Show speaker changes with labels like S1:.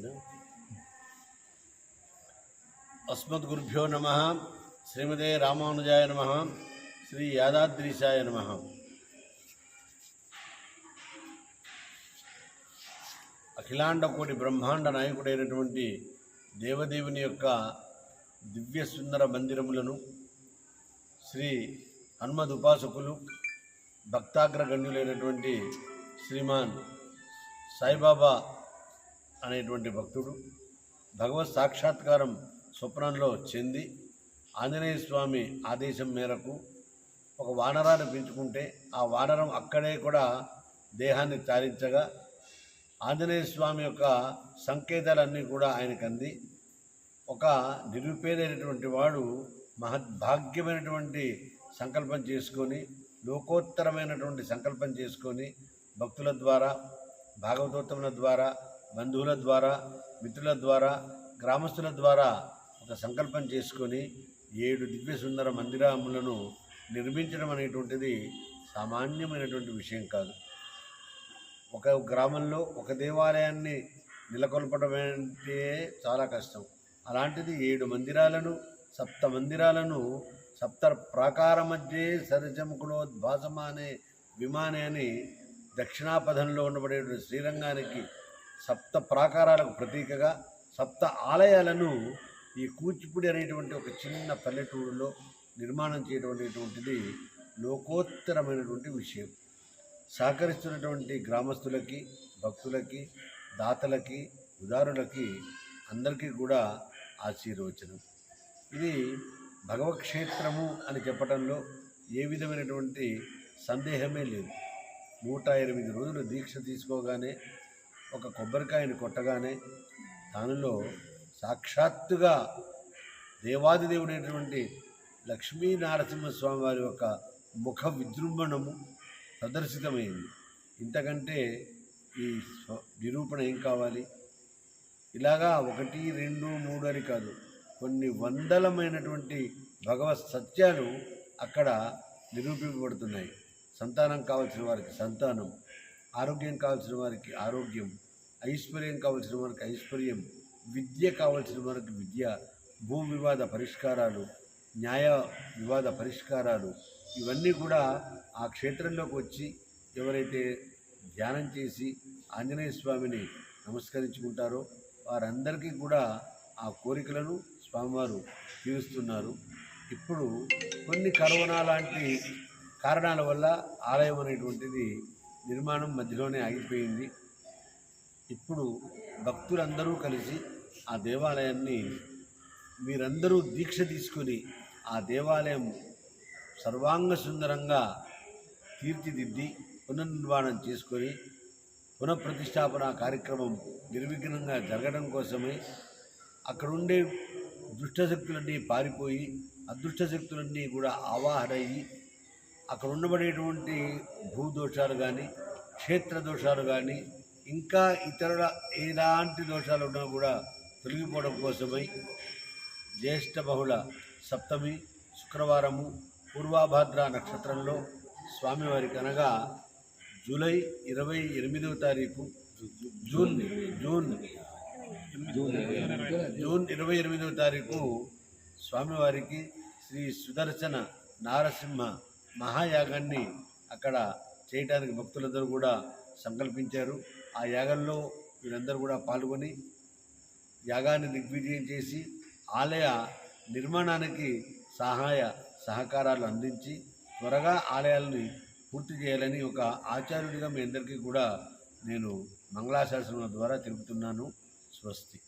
S1: అస్మద్ అస్మద్గురుభ్యో నమ శ్రీమదే రామానుజాయ నమ శ్రీ యాదాద్రీశాయ నమ. అఖిలాండ కోటి బ్రహ్మాండ నాయకుడైనటువంటి దేవదేవుని యొక్క దివ్య సుందర మందిరములను శ్రీ హనుమద్ ఉపాసకులు భక్తాగ్రగణ్యులైనటువంటి శ్రీమాన్ సాయిబాబా అనేటువంటి భక్తుడు భగవత్ సాక్షాత్కారం స్వప్నంలో చెంది ఆంజనేయ స్వామి ఆదేశం మేరకు ఒక వానరాన్ని పెంచుకుంటే ఆ వానరం అక్కడే కూడా దేహాన్ని తారించగా ఆంజనేయ స్వామి యొక్క సంకేతాలన్నీ కూడా ఆయనకు అంది. ఒక నిరుపేదైనటువంటి వాడు మహద్భాగ్యమైనటువంటి సంకల్పం చేసుకొని లోకోత్తరమైనటువంటి సంకల్పం చేసుకొని భక్తుల ద్వారా భాగవతోత్తముల ద్వారా బంధువుల ద్వారా మిత్రుల ద్వారా గ్రామస్తుల ద్వారా ఒక సంకల్పం చేసుకొని ఏడు దివ్య సుందర మందిరములను నిర్మించడం అనేటువంటిది సామాన్యమైనటువంటి విషయం కాదు. ఒక గ్రామంలో ఒక దేవాలయాన్ని నెలకొల్పడం అంటే చాలా కష్టం. అలాంటిది ఏడు మందిరాలను సప్త మందిరాలను సప్త ప్రాకార మధ్య సరజముకులోద్భాసమానే విమానే అని దక్షిణాపథంలో ఉండబడే శ్రీరంగానికి సప్త ప్రాకారాలకు ప్రతీకగా సప్త ఆలయాలను ఈ కూచిపూడి అనేటువంటి ఒక చిన్న పల్లెటూరులో నిర్మాణం చేయడం అనేటువంటిది లోకోత్తరమైనటువంటి విషయం. సహకరిస్తున్నటువంటి గ్రామస్తులకి భక్తులకి దాతలకి ఉదారులకి అందరికీ కూడా ఆశీర్వచనం. ఇది భగవక్షేత్రము అని చెప్పడంలో ఏ విధమైనటువంటి సందేహమే లేదు. నూట ఎనిమిది రోజులు దీక్ష తీసుకోగానే ఒక కొబ్బరికాయని కొట్టగానే దానిలో సాక్షాత్తుగా దేవాదిదేవుడైనటువంటి లక్ష్మీ నారసింహస్వామి వారి యొక్క ముఖ విజృంభణము ప్రదర్శితమైంది. ఇంతకంటే ఈ స్వ- నిరూపణ ఏం కావాలి? ఇలాగా ఒకటి రెండు మూడు అని కాదు. కొన్ని వందలమైనటువంటి భగవత్ సత్యాలు అక్కడ నిరూపింపబడుతున్నాయి. సంతానం కావలసిన వారికి సంతానం. ఆరోగ్యం కావాల్సిన వారికి ఆరోగ్యం ఐశ్వర్యం కావాల్సిన వారికి ఐశ్వర్యం విద్య కావాల్సిన వారికి విద్య భూ వివాద పరిష్కారాలు న్యాయ వివాద పరిష్కారాలు ఇవన్నీ కూడా ఆ క్షేత్రంలోకి వచ్చి ఎవరైతే ధ్యానం చేసి ఆంజనేయ స్వామిని నమస్కరించుకుంటారో వారందరికీ కూడా ఆ కోరికలను స్వామివారు తీరుస్తున్నారు. ఇప్పుడు కొన్ని కరోనా లాంటి కారణాల వల్ల ఆలయం అనేటువంటిది నిర్మాణం మధ్యలోనే ఆగిపోయింది. ఇప్పుడు భక్తులందరూ కలిసి ఆ దేవాలయాన్ని మీరందరూ దీక్ష తీసుకొని ఆ దేవాలయం సర్వాంగ సుందరంగా తీర్చిదిద్ది పునర్నిర్మాణం చేసుకొని పునఃప్రతిష్టాపన కార్యక్రమం నిర్విఘ్నంగా జరగడం కోసమే అక్కడుండే దుష్టశక్తులన్నీ పారిపోయి అదృష్టశక్తులన్నీ కూడా ఆవాహనయ్యి అక్కడ ఉండబడేటువంటి భూదోషాలు కానీ క్షేత్ర దోషాలు కానీ ఇంకా ఇతరుల ఎలాంటి దోషాలు ఉన్నా కూడా తొలగిపోవడం కోసమై జ్యేష్ఠ బహుళ సప్తమి శుక్రవారము పూర్వాభాద్ర నక్షత్రంలో స్వామివారికి అనగా జూలై ఇరవై ఎనిమిదవ తారీఖు జూన్ జూన్ జూన్ ఇరవై ఎనిమిదవ తారీఖు స్వామివారికి శ్రీ సుదర్శన నారసింహ మహాయాగాన్ని అక్కడ చేయటానికి భక్తులందరూ కూడా సంకల్పించారు. ఆ యాగంలో వీరందరూ కూడా పాల్గొని యాగాన్ని దిగ్విజయం చేసి ఆలయ నిర్మాణానికి సహాయ సహకారాలు అందించి త్వరగా ఆలయాలని పూర్తి చేయాలని ఒక ఆచార్యుడిగా మీ అందరికీ కూడా నేను మంగళాశాసనం ద్వారా తెలుపుతున్నాను. స్వస్తి.